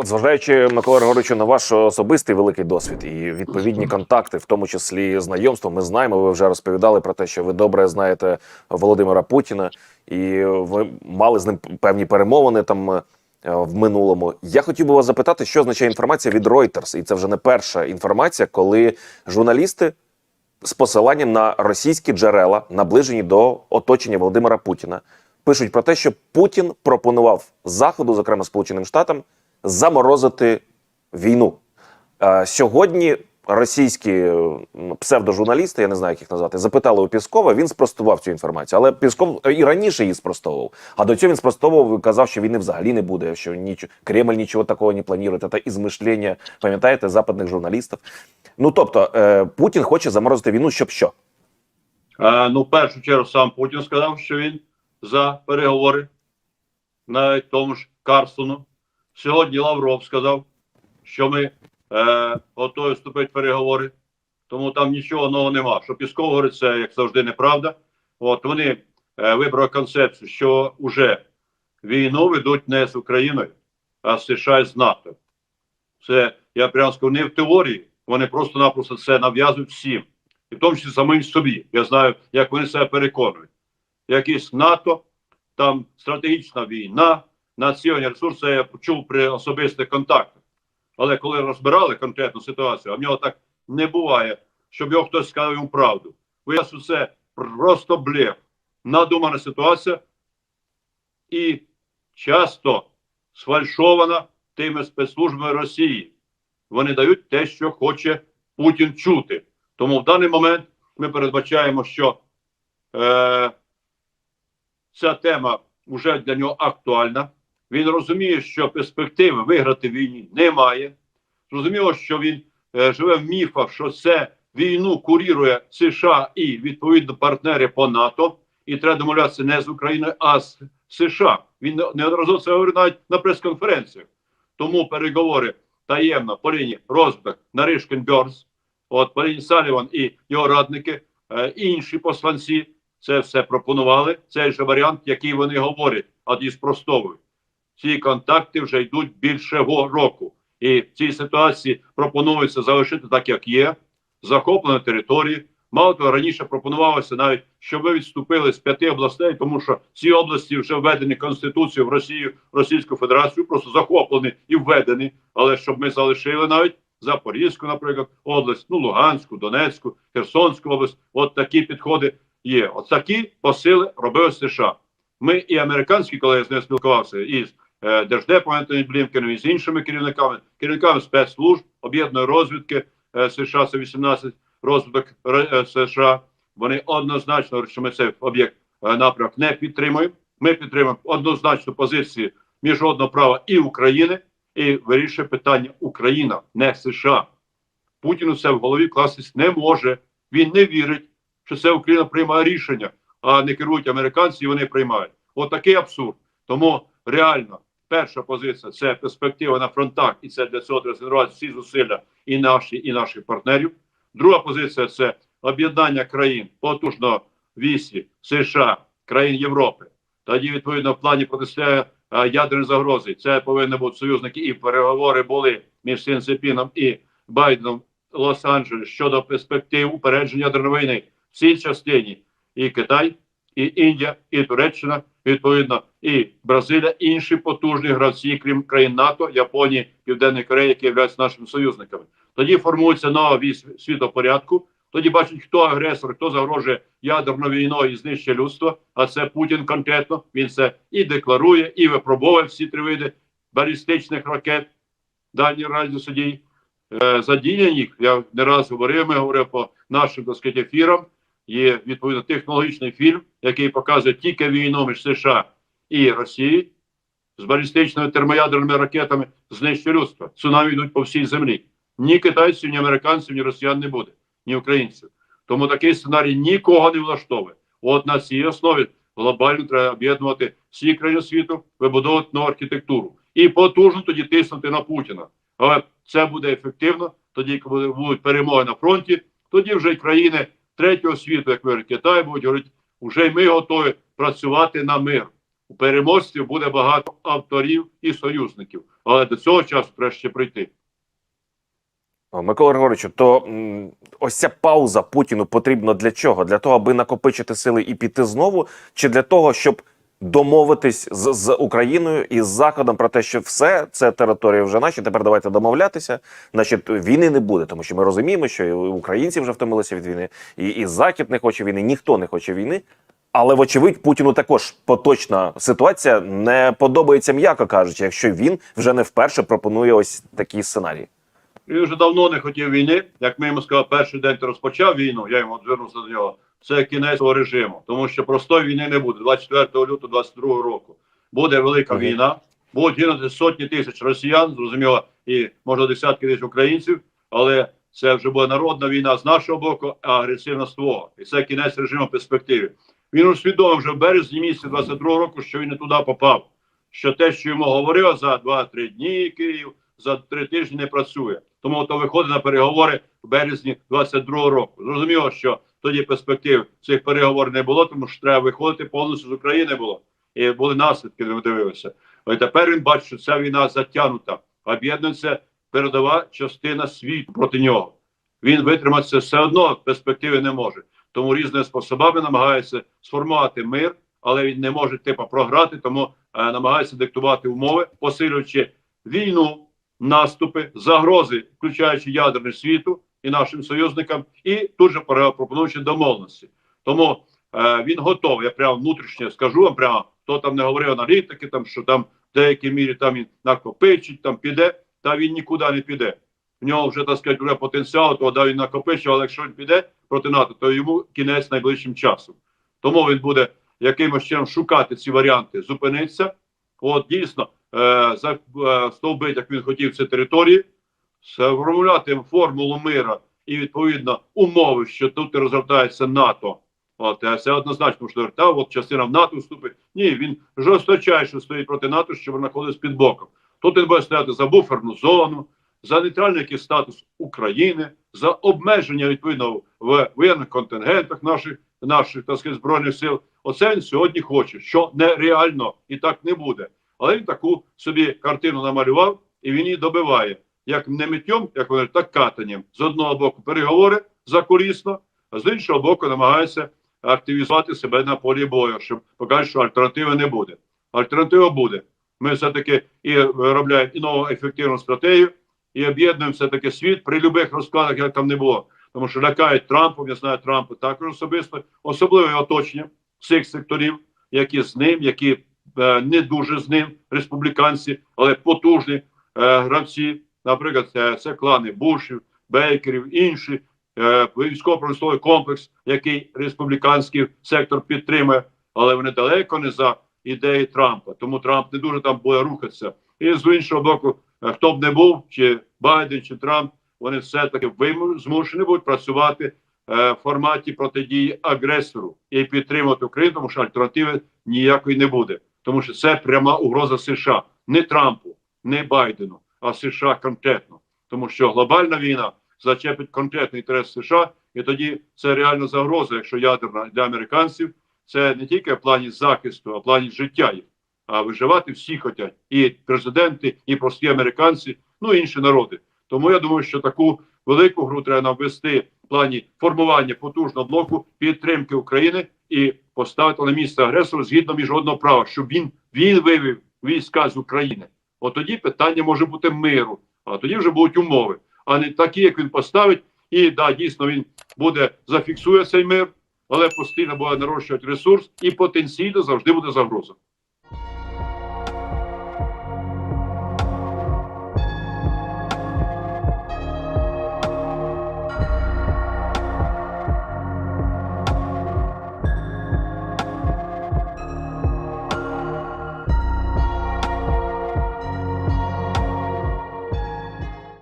От, зважаючи Микола Григоровичу на ваш особистий великий досвід і відповідні контакти, в тому числі знайомство, ми знаємо. Ви вже розповідали про те, що ви добре знаєте Володимира Путіна, і ви мали з ним певні перемовини там е, в минулому. Я хотів би вас запитати, що означає інформація від Reuters, і це вже не перша інформація, коли журналісти з посиланням на російські джерела, наближені до оточення Володимира Путіна, пишуть про те, що Путін пропонував Заходу, зокрема Сполученим Штатам, заморозити війну. Е, Сьогодні російські е, псевдожурналісти, я не знаю, як їх назвати, запитали у Піскова. Він спростував цю інформацію. Але Пісков е, і раніше її спростовував. А до цього він спростовував і казав, що війни взагалі не буде, що нічого Кремль нічого такого не планує. Це ізмишлення, пам'ятаєте, западних журналістів. Ну тобто, Путін хоче заморозити війну, щоб що? Ну, в першу чергу сам Путін сказав, що він за переговори, навіть тому ж Карсону. Сьогодні Лавров сказав, що ми е, готові вступити в переговори, тому там нічого нового нема. Що Пісков говорить, це як завжди неправда. От вони е, вибрали концепцію, що вже війну ведуть не з Україною, а з США і з НАТО. Це я прямо скажу, не в теорії, вони просто-напросто це нав'язують всім і в тому числі самим собі. Я знаю, як вони себе переконують. Якийсь НАТО, там стратегічна війна, національні ресурси я почув при особистих контактах. Але коли розбирали конкретну ситуацію, а в нього так не буває, щоб його хтось сказав йому правду. Виясню, це просто блеф, надумана ситуація і часто сфальшована тими спецслужбами Росії. Вони дають те, що хоче Путін чути. Тому в даний момент ми передбачаємо, що е, ця тема вже для нього актуальна. Він розуміє, що перспективи виграти війні немає. Зрозуміло, що він е, живе в міфах, що це війну курірує США і відповідно партнери по НАТО, і треба домовлятися не з Україною, а з США. Він не- неодноразово це говорив навіть на прес-конференціях. Тому переговори таємно по лінії Розбек, Наришкін, Бьорс, от Полін Саліван і його радники, е, інші посланці це все пропонували. Цей же варіант, який вони говорять, а і спростовують. Ці контакти вже йдуть більше року. І в цій ситуації пропонується залишити так, як є, захоплені території. Мало того, раніше пропонувалося навіть, щоб ви відступили з п'яти областей, тому що ці області вже введені Конституцією в Росію, Російську Федерацію, просто захоплені і введені. Але щоб ми залишили навіть Запорізьку, наприклад, область, ну Луганську, Донецьку, Херсонську область. От такі підходи є. От такі посили робили США. Ми і американські, коли з ним спілкувався, із е, Держдепом Ентоні Блінкеном, з іншими керівниками, керівниками спецслужб, об'єднаної розвідки е, США, це 18 розвиток США. Вони однозначно що ми цей об'єкт е, напрямок не підтримуємо. Ми підтримуємо однозначну позицію міжнародного права і України, і вирішує питання Україна, не США. Путіну це в голові кластись не може. Він не вірить, що це Україна приймає рішення, а не керують американці, і вони приймають. От такий абсурд. Тому реально перша позиція це перспектива на фронтах, і це для цього треба всі зусилля і наші, і наших партнерів. Друга позиція це об'єднання країн потужно вісі США, країн Європи. Тоді, відповідно, в плані протистояння е, ядерної загрози. Це повинні бути союзники, і переговори були між Сінцепіном і Байденом Лос-Анджелес щодо перспектив упередження ядерної війни в цій частині. І Китай, і Індія, і Туреччина, відповідно, і Бразилія, інші потужні гравці, крім країн НАТО, Японії, Південної Кореї, які являються нашими союзниками. Тоді формується нова вісь світопорядку. Тоді бачать, хто агресор, хто загрожує ядерною війною і знищує людство. А це Путін конкретно. Він це і декларує, і випробовує всі три види балістичних ракет, дальні радіосудій. Е, задіяння їх, я не раз говорив, ми говорив по нашим так сказати, ефірам. Є відповідно технологічний фільм, який показує тільки війну між США і Росією з балістичними термоядерними ракетами знищує людство. Цунамі йдуть по всій землі. Ні китайців, ні американців, ні росіян не буде, ні українців. Тому такий сценарій нікого не влаштовує. От на цій основі глобально треба об'єднувати всі країни світу, вибудовувати нову архітектуру і потужно тоді тиснути на Путіна. Але це буде ефективно тоді, коли будуть перемоги на фронті. Тоді вже країни третього світу, як говорить Китай, будуть говорити, вже ми готові працювати на мир. У переможців буде багато авторів і союзників. Але до цього часу треба ще прийти. Микола Григоровичу, то ось ця пауза Путіну потрібна для чого? Для того, аби накопичити сили і піти знову, чи для того, щоб домовитись з, з Україною і з Заходом про те, що все це території вже наші. Тепер давайте домовлятися. Значить, війни не буде, тому що ми розуміємо, що і українці вже втомилися від війни, і, і Захід не хоче війни, ніхто не хоче війни. Але вочевидь, Путіну також поточна ситуація не подобається, м'яко кажучи, якщо він вже не вперше пропонує ось такі сценарії. Він вже давно не хотів війни. Як ми йому сказали, перший день ти розпочав війну, я йому звернувся до нього. Це кінець цього режиму, тому що простої війни не буде. 24 лютого 22 року буде велика Мгм. війна, будуть гинути сотні тисяч росіян, зрозуміло, і може десятки тисяч українців, але це вже буде народна війна з нашого боку, а агресивна з твого. І це кінець режиму в перспективі. Він усвідомив вже в березні місяці 22 року, що він не туди попав. Що те, що йому говорили за 2-3 дні Київ, за 3 тижні не працює. Тому то виходить на переговори в березні 22 року. Зрозуміло, що тоді перспектив цих переговорів не було, тому що треба виходити повністю з України було. І були наслідки, ми дивилися. Але тепер він бачить, що ця війна затягнута. Об'єднується передова частина світу проти нього. Він витриматися все одно перспективи не може. Тому різними способами намагається сформувати мир, але він не може типу програти, тому е, намагається диктувати умови, посилюючи війну, наступи, загрози, включаючи ядерний світу і нашим союзникам, і тут же пропонуючи домовленості. Тому е, він готовий. Я прямо внутрішньо скажу вам прямо, хто там не говорив аналітики, там що там в деякій мірі там він накопичить, там піде, та він нікуди не піде. В нього вже так сказати, вже потенціал, то да, він накопичив, але якщо він піде проти НАТО, то йому кінець найближчим часом. Тому він буде якимось чином шукати ці варіанти, зупинитися. От дійсно е, за, е, стовбить, як він хотів ці території, сформулювати формулу мира і відповідно умови, що тут розгортається НАТО. От е, це однозначно, що та от частина в НАТО вступить. Ні, він жорсточайше стоїть проти НАТО, щоб знаходиться під боком. Тут він буде стояти за буферну зону, за нейтральний статус України, за обмеження відповідно в воєнних контингентах наших наших так сказати, збройних сил. Оце він сьогодні хоче, що нереально і так не буде. Але він таку собі картину намалював і він її добиває як не миттєм, як вони так катанням. З одного боку переговори закулісно, а з іншого боку намагається активізувати себе на полі бою, щоб показати, що альтернативи не буде. Альтернатива буде. Ми все-таки і виробляємо і нову ефективну стратегію, і об'єднуємо все-таки світ при будь-яких розкладах, як там не було. Тому що лякають Трампом, я знаю Трампа також особисто, особливе оточення цих секторів, які з ним, які е, не дуже з ним, республіканці, але потужні е, гравці. Наприклад, це, це клани Бушів, Бейкерів, інші е, військово-промисловий комплекс, який республіканський сектор підтримує, але вони далеко не за ідеї Трампа. Тому Трамп не дуже там буде рухатися. І з іншого боку, е, хто б не був, чи Байден, чи Трамп, вони все-таки виму- змушені будуть працювати е, в форматі протидії агресору і підтримувати Україну, тому що альтернативи ніякої не буде. Тому що це пряма угроза США, не Трампу, не Байдену, а США конкретно. Тому що глобальна війна зачепить конкретний інтерес США, і тоді це реальна загроза, якщо ядерна для американців, це не тільки в плані захисту, а в плані життя їх. А виживати всі хочуть і президенти, і прості американці, ну і інші народи. Тому я думаю, що таку велику гру треба нам вести в плані формування потужного блоку підтримки України і поставити на місце агресора згідно міжнародного права, щоб він він вивів війська з України. От тоді питання може бути миру, а тоді вже будуть умови, а не такі, як він поставить, і да, дійсно він буде зафіксує цей мир, але постійно буде нарощувати ресурс і потенційно завжди буде загроза.